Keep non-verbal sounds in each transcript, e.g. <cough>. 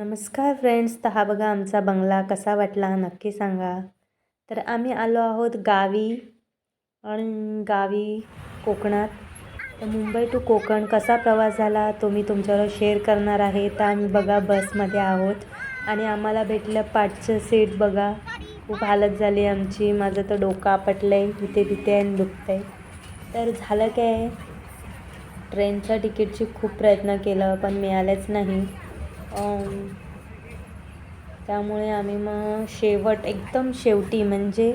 नमस्कार फ्रेंड्स तर हा बघा आमचा बंगला कसा वाटला नक्की सांगा. तर आम्ही आलो आहोत गावी आणि गावी कोकणात. तर मुंबई टू कोकण कसा प्रवास झाला तो मी तुमच्यावर शेअर करणार आहे. तर आम्ही बघा बसमध्ये आहोत. आणि आम्हाला भेटलं पाठचं सीट बघा. खूप हालत झाली आमची. माझं तर डोकं आपटलं आहे इथे तिथे आणि दुखतं आहे तर झालं काय? ट्रेनच्या तिकीटची खूप प्रयत्न केलं पण मिळालेच नाही. त्यामुळे आम्ही मग शेवट एकदम शेवटी म्हणजे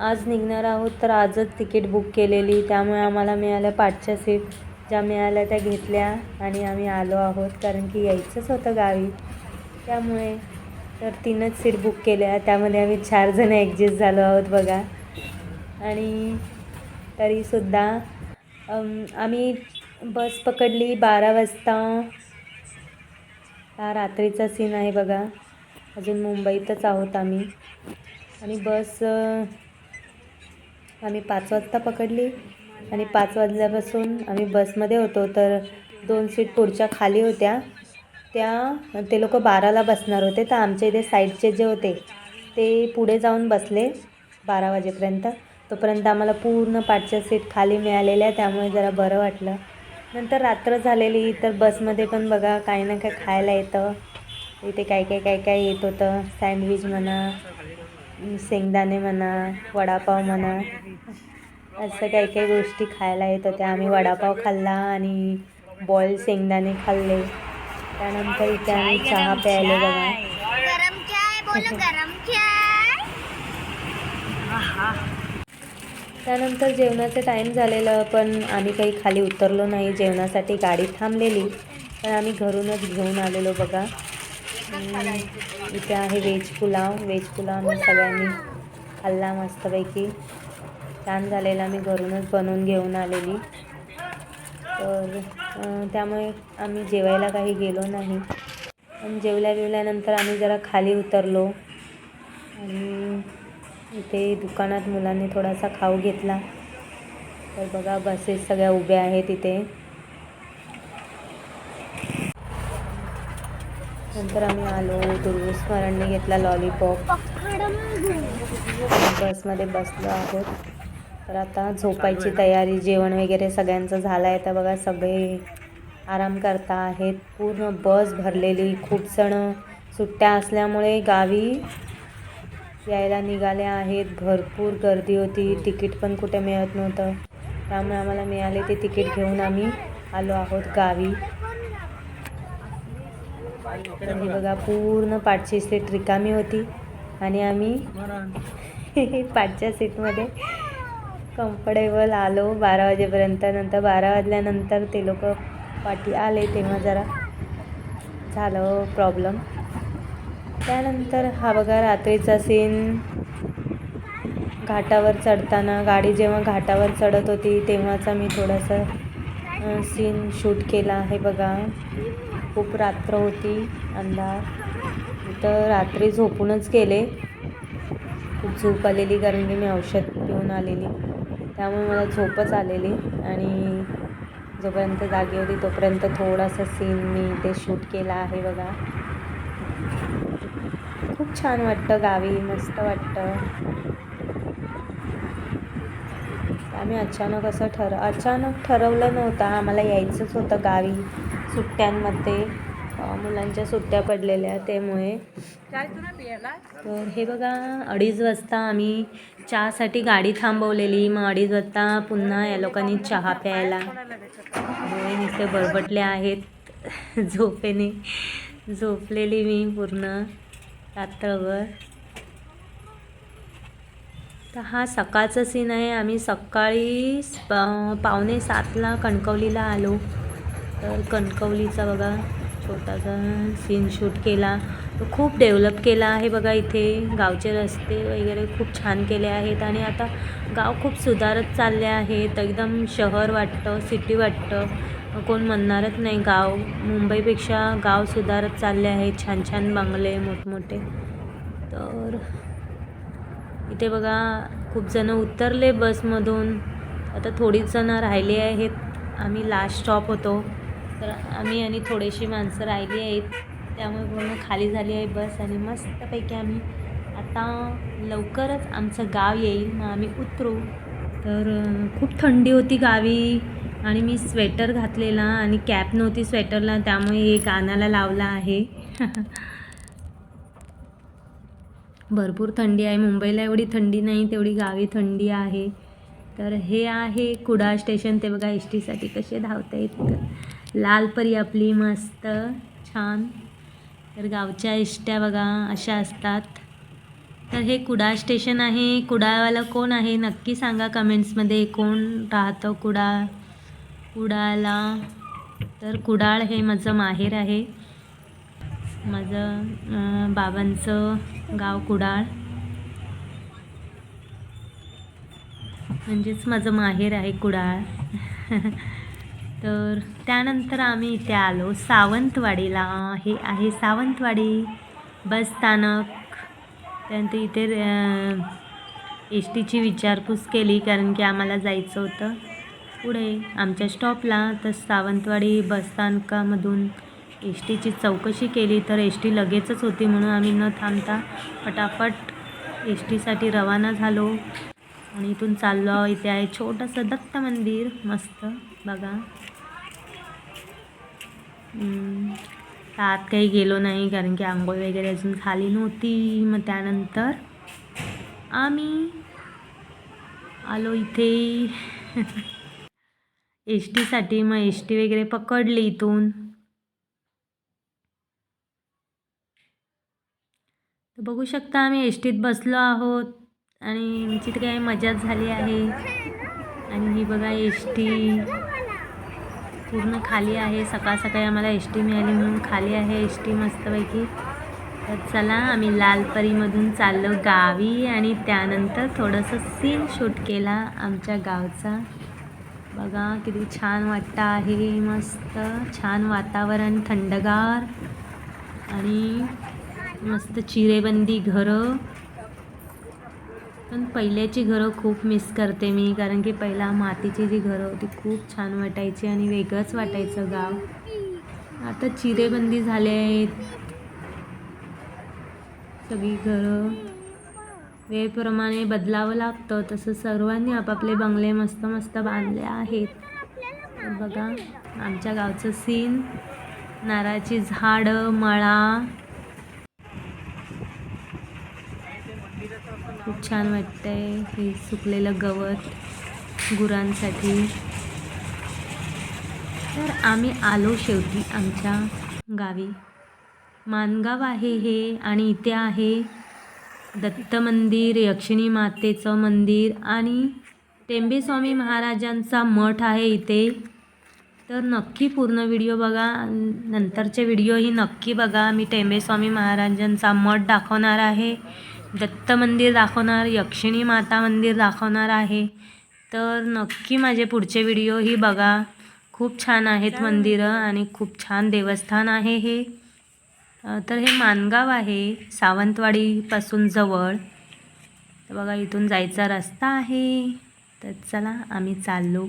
आज निघणार आहोत तर आजच तिकीट बुक केलेली. त्यामुळे आम्हाला मिळाल्या पाठच्या सीट ज्या मिळाल्या त्या घेतल्या आणि आम्ही आलो आहोत कारण की यायचंच होतं गावी. त्यामुळे तर तीनच सीट बुक केल्या. त्यामध्ये आम्ही चार जण ॲडजस्ट झालो आहोत बघा. आणि तरीसुद्धा आम्ही बस पकडली बारा वाजता. हा रात्रीचा सीन आहे बघा. अजून मुंबईतच आहोत आम्ही. आणि बस आम्ही पाच वाजता पकडली. आणि पाच वाजल्यापासून आम्ही बसमध्ये होतो. तर दोन सीट पुढच्या खाली होत्या. त्या ते लोक बाराला बसणार होते. तर आमच्या इथे साईडचे जे होते ते पुढे जाऊन बसले बारा वाजेपर्यंत. तोपर्यंत आम्हाला पूर्ण पाठच्या सीट खाली मिळालेल्या त्यामुळे जरा बरं वाटलं. नंतर रात्र झालेली तर बसमध्ये पण बघा काही ना काही खायला येतं. इथे काय काय काय काय येत होतं? सँडविच म्हणा शेंगदाणे म्हणा वडापाव म्हणा. असं काही काही गोष्टी खायला येत होत्या. आम्ही वडापाव खाल्ला आणि बॉईल शेंगदाणे खाल्ले. त्यानंतर इथे आम्ही चहा प्यायले बघा त्यानंतर जेवणाचं टाईम झालेलं पण आम्ही काही खाली उतरलो नाही. जेवणासाठी गाडी थांबलेली पण आम्ही घरूनच घेऊन आलेलो बघा. इथे आहे व्हेज पुलाव. व्हेज पुलाव आम्ही सगळ्यांनी खाल्ला मस्तपैकी. छान झालेला आम्ही घरूनच बनवून घेऊन आलेली. तर त्यामुळे आम्ही जेवायला काही गेलो नाही. पण जेवल्या बिवल्यानंतर आम्ही जरा खाली उतरलो. आणि इथे दुकानात मुलांनी थोडासा खाऊ घेतला. तर बघा बसेस सगळ्या उभ्या आहेत इथे. नंतर आम्ही आलो दुर्गस्मरणने घेतला लॉलीपॉप बसमध्ये बसलो आहोत. तर आता झोपायची तयारी जेवण वगैरे सगळ्यांचं झालं आहे. तर बघा सगळे आराम करता आहेत. पूर्ण बस भरलेली. खूप जण सुट्ट्या असल्यामुळे गावी यायला निघाले आहेत. भरपूर गर्दी होती. तिकीट पण कुठे मिळत नव्हतं. त्यामुळे आम्हाला मिळाले ते तिकीट घेऊन आम्ही आलो आहोत गावी. बघा पूर्ण पाठची सीट रिकामी होती आणि आम्ही <laughs> पाठच्या सीटमध्ये कम्फर्टेबल आलो. बारा वाजेपर्यंत. नंतर बारा वाजल्यानंतर ते लोक पाठी आले तेव्हा जरा झालं प्रॉब्लेम त्यानंतर हा बघा रात्रीचा सीन घाटावर चढताना गाडी जेव्हा घाटावर चढत होती तेव्हाचा मी थोडासा सीन शूट केला आहे बघा. खूप रात्र होती अंधार. तर रात्री झोपूनच गेले. खूप झोप आलेली कारण की मी औषध पिऊन आलेली. त्यामुळे मला झोपच आलेली आणि जोपर्यंत जागी होती तोपर्यंत थोडासा सीन मी ते शूट केला आहे बघा. खूप छान वाटतं गावी मस्त वाटतं. आम्ही अचानक असं ठर अचानक ठरवलं नव्हतं आम्हाला यायचंच होतं गावी सुट्ट्यांमध्ये. मुलांच्या सुट्ट्या पडलेल्या त्यामुळे. तर हे बघा अडीच वाजता आम्ही चहासाठी गाडी थांबवलेली. मग अडीच वाजता पुन्हा या लोकांनी चहा प्यायला. डोळे नुसते बरबटले आहेत. झोपेने झोपलेली मी पूर्ण. रात्रभर तर हा सकाळचा सीन आहे. आम्ही सकाळी पावणे सातला कणकवलीला आलो. तर कणकवलीचा बघा छोटासा सीन शूट केला. तो खूप डेव्हलप केला आहे बघा इथे. गावचे रस्ते वगैरे खूप छान केले आहेत आणि आता गाव खूप सुधारत चालले आहेत. एकदम शहर वाटतं सिटी वाटतं. कोण म्हणणारच नाही गाव मुंबईपेक्षा गाव सुधारत चालले आहेत छान छान बंगले मोठमोठे. तर इथे बघा खूप जणं उतरले बसमधून. आता थोडीच जणं राहिली आहेत. आम्ही लास्ट स्टॉप होतो. तर आम्ही आणि थोडीशी माणसं राहिली आहेत. त्यामुळे पूर्ण खाली झाली आहे बस आणि मस्तपैकी आम्ही आता लवकरच आमचं गाव येईल. मग आम्ही उतरू. तर खूप थंडी होती गावी. आणि मी स्वेटर घातलेला आणि कॅप नव्हती स्वेटरला त्यामुळे हे कानाला लावला आहे. भरपूर थंडी आहे. मुंबईला एवढी थंडी नाही तेवढी गावी थंडी आहे. तर हे आहे कुडाळ स्टेशन. ते बघा एस टीसाठी कसे धावता येत. लालपरी आपली मस्त छान. तर गावच्या एसट्या बघा अशा असतात. तर हे कुडाळ स्टेशन आहे. कुडाळवाला कोण आहे? नक्की सांगा कमेंट्समध्ये. कोण राहतं कुडाळ? कुडाळला तर कुडाळ हे माझं माहेर आहे. माझं बाबांचं गाव कुडाळ. म्हणजेच माझं माहेर आहे कुडाळ. <laughs> तर त्यानंतर आम्ही इथे आलो. सावंतवाडीला हे आहे सावंतवाडी बस स्थानक. त्यानंतर इथे एस टीची विचारपूस केली कारण की आम्हाला जायचं होतं. पुढे आमच्या स्टॉपला तर सावंतवाडी बसस्थानकामधून एस टीची चौकशी केली तर एस टी लगेचच होती म्हणून आम्ही न थांबता फटाफट एस टीसाठी रवाना झालो. आणि इथून चाललो इथे आहे छोटंसं दत्त मंदिर. मस्त. बघा. आत काही गेलो नाही कारण की आंघोळ वगैरे अजून झाली नव्हती. मग त्यानंतर आम्ही आलो इथे. एस टीसाठी मग एस टी वगैरे पकडली इथून. तर बघू शकता आम्ही एस टीत बसलो आहोत आणि आमची तर काही मजाच झाली आहे. आणि ही बघा एस टी पूर्ण खाली आहे. सकाळ सकाळी आम्हाला एस टी मिळाली म्हणून खाली आहे. एस टी मस्तपैकी. तर चला आम्ही लालपरीमधून चाललो गावी आणि त्यानंतर थोडंसं सीन शूट केला आमच्या गावचा. बघा किती छान वाटतं आहे मस्त. छान वातावरण थंडगार. आणि मस्त चिरेबंदी घरं. पण पहिल्याची घरं खूप मिस करते मी कारण की पहिला मातीची जी घरं होती खूप छान वाटायची आणि वेगळंच वाटायचं गाव. आता चिरेबंदी झाले आहेत. सगळी घरं. वेळेप्रमाणे बदलावं लागतं. तसं सर्वांनी आपापले बंगले मस्त मस्त बांधले आहेत. बघा आमच्या गावचं सीन नारळाची झाडं मळा. खूप छान वाटतंय हे सुकलेलं गवत गुरांसाठी. तर आम्ही आलो शेवटी आमच्या गावी. मानगाव आहे हे आणि इथे आहे. दत्त मंदिर यक्षिणी मातेचं मंदिर आणि टेंबेस्वामी महाराजांचा मठ आहे इथे. तर नक्की पूर्ण व्हिडिओ बघा. नंतरचे व्हिडिओही नक्की बघा. मी टेंबेस्वामी महाराजांचा मठ दाखवणार आहे. दत्त मंदिर दाखवणार यक्षिणी माता मंदिर दाखवणार आहे. तर नक्की माझे पुढचे व्हिडिओही बघा. खूप छान आहेत मंदिरं आणि खूप छान देवस्थान आहे हे. तर हे मानगाव आहे सावंतवाडीपासून जवळ. तर बघा इथून जायचा रस्ता आहे. तर चला आम्ही चाललो.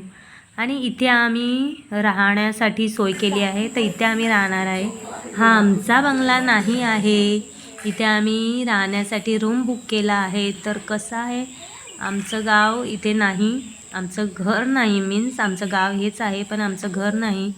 आणि इथे आम्ही राहण्यासाठी सोय केली आहे. तर इथे आम्ही राहणार आहे. हा आमचा बंगला नाही आहे. इथे आम्ही राहण्यासाठी रूम बुक केला आहे. तर कसं आहे? आमचं गाव इथे नाही. आमचं घर नाही. मीन्स आमचं गाव हेच आहे पण आमचं घर नाही.